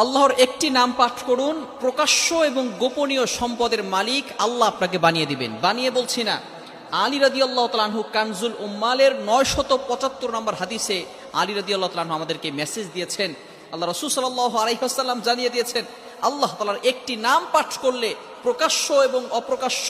আল্লাহর একটি নাম পাঠ করুন, প্রকাশ্য এবং গোপনীয় সম্পদের মালিক আল্লাহ আপনাকে বানিয়ে দিবেন। বানিয়ে বলছি না, আলী রাদি আল্লাহ তালাহু কানজুল উম্মালের নয় শত পঁচাত্তর নম্বর হাদিসে আলী রাদি আল্লাহ তালাহু আমাদেরকে মেসেজ দিয়েছেন। আল্লাহ রসুল সাল্লাহ আলাইসাল্লাম জানিয়ে দিয়েছেন, আল্লাহ তালার একটি নাম পাঠ করলে প্রকাশ্য এবং অপ্রকাশ্য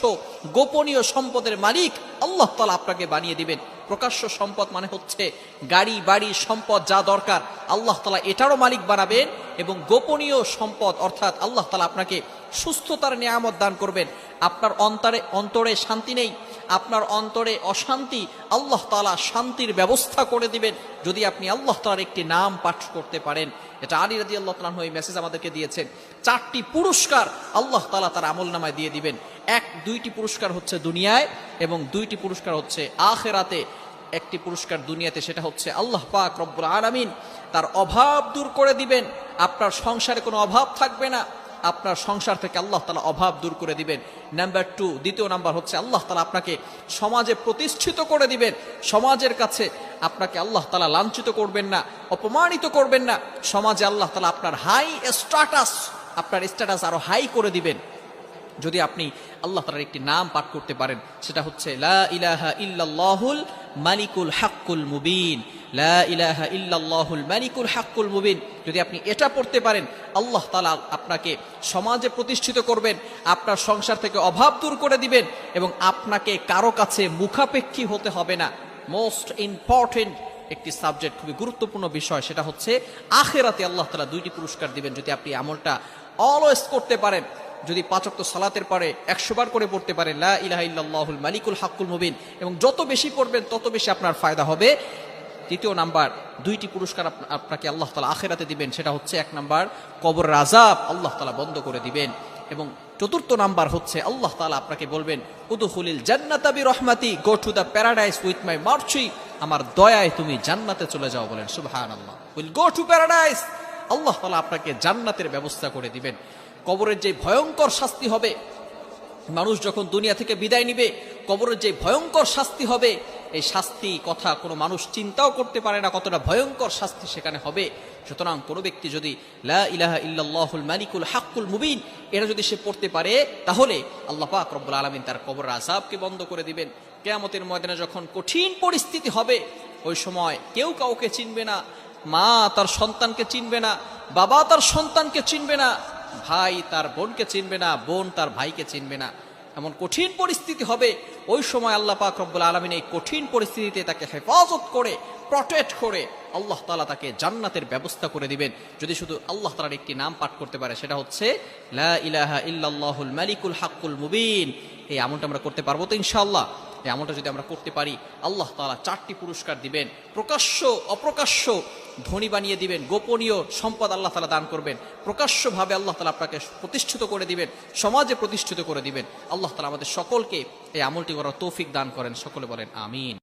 গোপনীয় সম্পদের মালিক আল্লাহ তালা আপনাকে বানিয়ে দিবেন। প্রকাশ্য সম্পদ মানে হচ্ছে গাড়ি, বাড়ি, সম্পদ যা দরকার, আল্লাহ তালা এটারও মালিক বানাবেন এবং গোপনীয় সম্পদ অর্থাৎ আল্লাহ তালা আপনাকে সুস্থতার নিয়ামত দান করবেন। আপনার অন্তরে অন্তরে শান্তি নেই, আপনার অন্তরে অশান্তি, আল্লাহ তালা শান্তির ব্যবস্থা করে দিবেন যদি আপনি আল্লাহ তালার একটি নাম পাঠ করতে পারেন। এটা আলী রাজি আল্লাহ তালাহ মেসেজ আমাদেরকে দিয়েছেন। চারটি পুরস্কার আল্লাহ তালা তার আমল নামায় দিয়ে দিবেন। এক, দুইটি পুরস্কার হচ্ছে দুনিয়ায় এবং দুইটি পুরস্কার হচ্ছে আখেরাতে। একটি পুরস্কার দুনিয়াতে সেটা হচ্ছে আল্লাহ পাক রব্বুল আলামিন। তার অভাব দূর করে দিবেন। আপনার সংসারে কোনো অভাব থাকবে না। আপনার সংসার থেকে আল্লাহ তালা অভাব দূর করে দিবেন। নাম্বার টু, দ্বিতীয় নাম্বার হচ্ছে আল্লাহ তালা আপনাকে সমাজে প্রতিষ্ঠিত করে দিবেন। সমাজের কাছে আপনাকে আল্লাহ তালা লাঞ্ছিত করবেন না, অপমানিত করবেন না। সমাজে আল্লাহ তালা আপনার হাই স্ট্যাটাস আপনার স্ট্যাটাস আরও হাই করে দিবেন। যদি আপনি আল্লাহ তালার একটি নাম পাঠ করতে পারেন, সেটা হচ্ছে, লা ইলাহা ইল্লাল্লাহুল মালিকুল হাক্কুল মুবিন। লা ইলাহা ইল্লাল্লাহুল মালিকুল হাক্কুল মুবিন। যদি আপনি এটা পড়তে পারেন, আল্লাহ তালা আপনাকে সমাজে প্রতিষ্ঠিত করবেন, আপনার সংসার থেকে অভাব দূর করে দিবেন এবং আপনাকে কারও কাছে মুখাপেক্ষী হতে হবে না। মোস্ট ইম্পর্টেন্ট একটি সাবজেক্ট, খুবই গুরুত্বপূর্ণ বিষয়, সেটা হচ্ছে, আখেরাতে আল্লাহ তালা দুইটি পুরস্কার দিবেন। যদি আপনি আমলটা অলওয়েজ করতে পারেন যদি পাঁচক্ত সালাতের পরে একশো বার করে পড়তে পারে, লা ইলাহা ইল্লাল্লাহুল মালিকুল হাক্কুল মুবিন, এবং যত বেশি পড়বেন তত বেশি আপনার ফায়দা হবে। তৃতীয় নাম্বার, দুইটি পুরস্কার আপ- আপনাকে আল্লাহ তালা আখেরাতে দিবেন, সেটা হচ্ছে এক নাম্বার, কবর রাজাব আল্লাহ তালা বন্ধ করে দিবেন। এবং চতুর্থ নাম্বার হচ্ছে আল্লাহ তালা আপনাকে বলবেন উদুহুলিল জান্নাতাবি রহমাতি go to the paradise with my mercy আমার দয়ায় তুমি জান্নাতে চলে যাও বলেন সুবহান Allah will go to paradise Allah Taala আপনাকে জান্নাতের ব্যবস্থা করে দিবেন। কবরের যে ভয়ঙ্কর শাস্তি হবে, মানুষ যখন দুনিয়া থেকে বিদায় নিবে, কবরের যে ভয়ঙ্কর শাস্তি হবে, এই শাস্তি কথা কোনো মানুষ চিন্তাও করতে পারে না কতটা ভয়ঙ্কর শাস্তি সেখানে হবে। সুতরাং কোনো ব্যক্তি যদি লা ইলাহা মালিকুল হাক্কুল মুবিন, এটা যদি সে পড়তে পারে, তাহলে আল্লাহ পাক রব্বুল আলামিন তার কবর আজাবকে বন্ধ করে দিবেন। কেয়ামতের ময়দানে যখন কঠিন পরিস্থিতি হবে, ওই সময় কেউ কাউকে চিনবে না, মা তার সন্তানকে চিনবে না, বাবা তার সন্তানকে চিনবে না ভাই তার বোনকে চিনবে না, বোন তার ভাইকে চিনবে না। এমন কঠিন পরিস্থিতি হবে, ওই সময় আল্লাহ পাক রব্বুল আলমিন এই কঠিন পরিস্থিতিতে তাকে হেফাজত করে প্রটেক্ট করে আল্লাহ তালা তাকে জান্নাতের ব্যবস্থা করে দিবেন। যদি শুধু আল্লাহ তালার একটি নাম পাঠ করতে পারে, সেটা হচ্ছে মালিকুল হাক্কুল মুবিন। এই আমলটা আমরা করতে পারব তো ইনশাআল্লাহ। এই আমলটা যদি আমরা করতে পারি, আল্লাহ তালা চারটি পুরস্কার দিবেন, প্রকাশ্য, অপ্রকাশ্য ধনী বানিয়ে দিবেন, গোপনীয় সম্পদ আল্লাহ তালা দান করবেন, প্রকাশ্যভাবে আল্লাহ তালা আপনাকে প্রতিষ্ঠিত করে দিবেন, সমাজে প্রতিষ্ঠিত করে দিবেন। আল্লাহ তালা আমাদের সকলকে এই আমলটি করার তৌফিক দান করেন, সকলে বলেন, আমিন।